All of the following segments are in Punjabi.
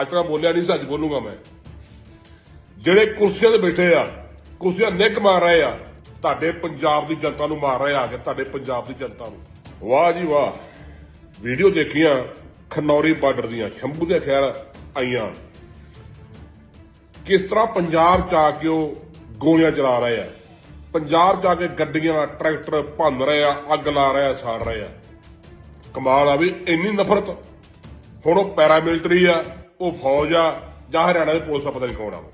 ਅੱਜ ਤੱਕ ਬੋਲਿਆ ਨਹੀਂ ਸੀ ਬੋਲੂਗਾ ਮੈਂ। ਜਿਹੜੇ ਕੁਰਸੀਆਂ ਤੇ ਬੈਠੇ ਆ, ਕੁਰਸੀਆਂ ਨਿੱਕ ਮਾਰ ਰਹੇ ਆ, ਤੁਹਾਡੇ ਪੰਜਾਬ ਦੀ ਜਨਤਾ ਨੂੰ ਮਾਰ ਰਹੇ ਆ ਕੇ ਤੁਹਾਡੇ ਪੰਜਾਬ ਦੀ ਜਨਤਾ ਨੂੰ। ਵਾਹ ਜੀ ਵਾਹ। ਵੀਡੀਓ ਦੇਖੀਆਂ, ਖਨੌਰੀ ਬਾਰਡਰ ਦੀਆਂ, ਸ਼ੰਭੂ ਦੇ ਖੈਰ ਆਈਆਂ। ਕਿਸ ਤਰ੍ਹਾਂ ਪੰਜਾਬ ਚ ਆ ਕੇ ਉਹ ਗੋਲੀਆਂ ਚਲਾ ਰਹੇ ਆ? ਪੰਜਾਬ ਜਾ ਕੇ ਗੱਡੀਆਂ ਟਰੈਕਟਰ ਭੰਨ ਰਹੇ ਆ, ਅੱਗ ਲਾ ਰਹੇ ਆ, ਸਾੜ ਰਹੇ ਆ। ਕਮਾਲ ਆ ਵੀ ਇੰਨੀ ਨਫ਼ਰਤ। ਹੁਣ ਉਹ ਪੈਰਾਮਿਲਟਰੀ ਆ, ਉਹ ਫੌਜ ਆ, ਜਾਂ ਹਰਿਆਣਾ ਦੇ ਪੁਲਿਸ ਆ, ਪਤਾ ਨਹੀਂ ਕੌਣ ਆ ਉਹ।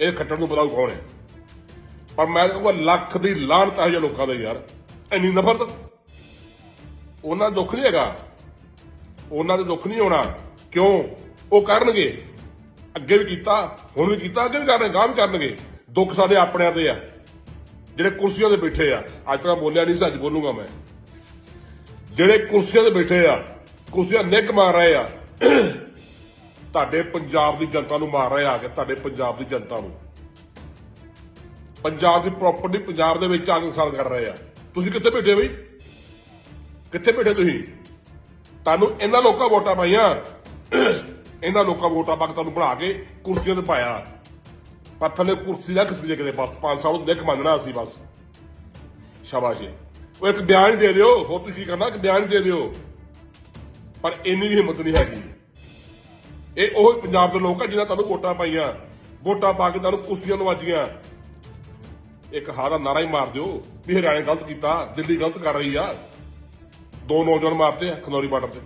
ਇਹ ਖੱਟਣ ਨੂੰ ਪਤਾ ਕੌਣ ਹੈ ਪਰ ਮੈਂ ਕਹੂੰਗਾ ਲੱਖ ਦੀ ਲਾਹਨਤ ਹੈ ਜੇ ਲੋਕਾਂ ਦੇ ਯਾਰ। ਇੰਨੀ ਨਫ਼ਰਤ? ਉਹਨਾਂ ਦਾ ਦੁੱਖ ਨਹੀਂ ਹੈਗਾ। ਉਹਨਾਂ ਦਾ ਦੁੱਖ ਨਹੀਂ ਹੋਣਾ। ਕਿਉਂ? ਉਹ ਕਰਨਗੇ। ਅੱਗੇ ਵੀ ਕੀਤਾ, ਹੁਣ ਵੀ ਕੀਤਾ, ਅੱਗੇ ਵੀ ਕਰਨਗੇ ਗਾਂ ਵੀ ਕਰਨਗੇ। ਦੁੱਖ ਸਾਡੇ ਆਪਣਿਆਂ ਤੇ ਆ। ਜਿਹੜੇ ਕੁਰਸੀਆਂ ਤੇ ਬੈਠੇ ਆ। ਅੱਜ ਤੱਕ ਬੋਲਿਆ ਨਹੀਂ ਸੀ, ਅੱਜ ਬੋਲੂਗਾ ਮੈਂ। ਜਿਹੜੇ ਕੁਰਸੀਆਂ ਤੇ ਬੈਠੇ ਆ ਕੁਰਸੀਆਂ ਨਿੱਕ ਮਾਰ ਰਹੇ ਆ। ਤੁਹਾਡੇ ਪੰਜਾਬ ਦੀ ਜਨਤਾ ਨੂੰ ਮਾਰ ਰਹੇ ਆ ਕੇ, ਤੁਹਾਡੇ ਪੰਜਾਬ ਦੀ ਜਨਤਾ ਨੂੰ। ਪੰਜਾਬ ਦੀ ਪ੍ਰਾਪਰਟੀ ਪੰਜਾਬ ਦੇ ਵਿੱਚ ਆ ਕਰ ਰਹੇ ਆ। ਤੁਸੀਂ ਕਿੱਥੇ ਬੈਠੇ ਬਈ? ਕਿੱਥੇ ਬੈਠੇ ਤੁਸੀਂ? ਤੁਹਾਨੂੰ ਇਹਨਾਂ ਲੋਕਾਂ ਵੋਟਾਂ ਪਾਈਆਂ। ਇਹਨਾਂ ਲੋਕਾਂ ਵੋਟਾਂ ਪਾ ਕੇ ਤੁਹਾਨੂੰ ਬਣਾ ਕੇ ਕੁਰਸੀਆਂ ਤੇ ਪਾਇਆ। ਪਰ ਥੱਲੇ ਕੁਰਸੀ ਦਾ ਕਿਸੇ ਕਿਤੇ ਬਸ 5 ਸਾਲ ਨੂੰ ਦੇਖ ਮੰਨਣਾ ਸੀ ਬਸ। ਸ਼ਾਬਾਸ਼ ਜੀ। ਉਹ ਇੱਕ ਬਿਆਨ ਦੇ ਦਿਓ। ਹੋਰ ਤੁਸੀਂ ਕੀ ਕਰਨਾ? ਇੱਕ ਬਿਆਨ ਦੇ ਦਿਓ। ਪਰ ਇੰਨੀ ਵੀ ਹਿੰਮਤ ਨਹੀਂ ਹੈਗੀ। ਇਹ ਉਹ ਪੰਜਾਬ ਦੇ ਲੋਕ ਆ ਜਿਨ੍ਹਾਂ ਤੁਹਾਨੂੰ ਵੋਟਾਂ ਪਾਈਆਂ। ਵੋਟਾਂ ਪਾ ਕੇ ਤੁਹਾਨੂੰ ਕੁਰਸੀਆਂ ਨਵਾਜੀਆਂ ਇੱਕ ਹਾਂ ਦਾ ਨਾਰਾ ਹੀ ਮਾਰ ਦਿਓ ਵੀ ਹਰਿਆਣਾ ਗਲਤ ਕੀਤਾ, ਦਿੱਲੀ ਗਲਤ ਕਰ ਰਹੀ ਆ। ਦੋ ਨੌਜਵਾਨ ਮਾਰਤੇ ਆ ਖਨੌਰੀ ਬਾਰਡਰ ਤੇ।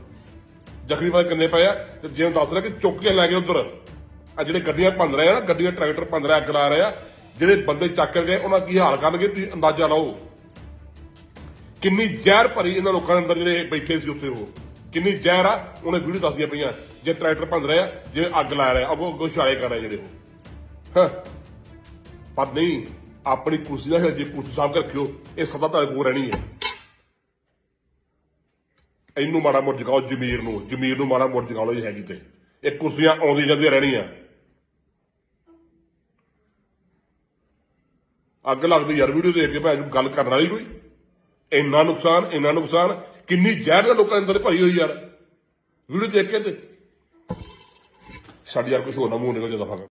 ਜ਼ਖਮੀ ਪਏ ਕਿੰਨੇ ਪਏ ਆ? ਤੇ ਜਿਵੇਂ ਦੱਸ ਰਿਹਾ ਕਿ ਚੁੱਕ ਕੇ ਲੈ ਗਏ ਉਧਰ। ਆ ਜਿਹੜੇ ਗੱਡੀਆਂ ਭੰਨ ਰਹੇ ਆ ਨਾ, ਗੱਡੀਆਂ ਟਰੈਕਟਰ ਭੰਨ ਰਿਹਾ ਅੱਗ ਲਾ ਰਹੇ ਆ, ਜਿਹੜੇ ਬੰਦੇ ਚੱਕ ਕੇ ਗਏ, ਉਹਨਾਂ ਕੀ ਹਾਲ ਕਰਨਗੇ? ਤੁਸੀਂ ਅੰਦਾਜ਼ਾ ਲਾਓ। ਕਿੰਨੀ ਜ਼ਹਿਰ ਭਰੀ ਇਹਨਾਂ ਲੋਕਾਂ ਦੇ ਅੰਦਰ ਜਿਹੜੇ ਬੈਠੇ ਸੀ ਉੱਥੇ ਉਹ। ਕਿੰਨੀ ਜ਼ਹਿਰ ਆ, ਉਹਨੇ ਵੀਡੀਓ ਦੱਸਦੀਆਂ ਪਈਆਂ, ਜੇ ਟਰੈਕਟਰ ਭੰਨ ਰਹੇ ਆ ਜਿਵੇਂ ਅੱਗ ਲਾ ਰਿਹਾ ਆ ਅੱਗੋਂ ਅੱਗੋਂ ਕਰ ਰਿਹਾ ਜਿਹੜੇ ਉਹ। ਪਰ ਨਹੀਂ, ਆਪਣੀ ਕੁਰਸੀ ਦਾ ਜੇ ਕੁਰਸੀ ਸਾਹਮ ਕੇ ਰੱਖਿਓ, ਇਹ ਸਦਾ ਤੁਹਾਡੇ ਕੋਲ ਰਹਿਣੀ ਹੈ। ਇਹਨੂੰ ਮਾੜਾ ਮੋੜ ਜਗਾਓ ਜ਼ਮੀਰ ਨੂੰ ਜ਼ਮੀਰ ਨੂੰ ਮਾੜਾ ਮੋੜ ਜਗਾ ਲਓ ਜੇ ਹੈਗੀ ਤੇ। ਇਹ ਕੁਰਸੀਆਂ ਆਉਂਦੀਆਂ ਜਾਂਦੀਆਂ ਰਹਿਣੀਆਂ। ਅੱਗ ਲੱਗਦੀ ਯਾਰ, ਵੀਡੀਓ ਦੇਖ ਕੇ ਭੈਣ ਗੱਲ ਕਰਨ ਵਾਲੀ ਕੋਈ। ਇੰਨਾ ਨੁਕਸਾਨ ਇੰਨਾ ਨੁਕਸਾਨ, ਕਿੰਨੀ ਜ਼ਹਿਰ ਦਾ ਲੋਕਾਂ ਦੇ ਅੰਦਰ ਭਰੀ ਹੋਈ ਯਾਰ। ਵੀਡੀਓ ਦੇਖ ਕੇ ਤੇ ਸਾਡੇ ਯਾਰ ਕੁਝ ਹੋਰ ਨਾ ਮੂੰਹ ਨਿਕਲ ਜਾਂਦਾ ਫਾਕ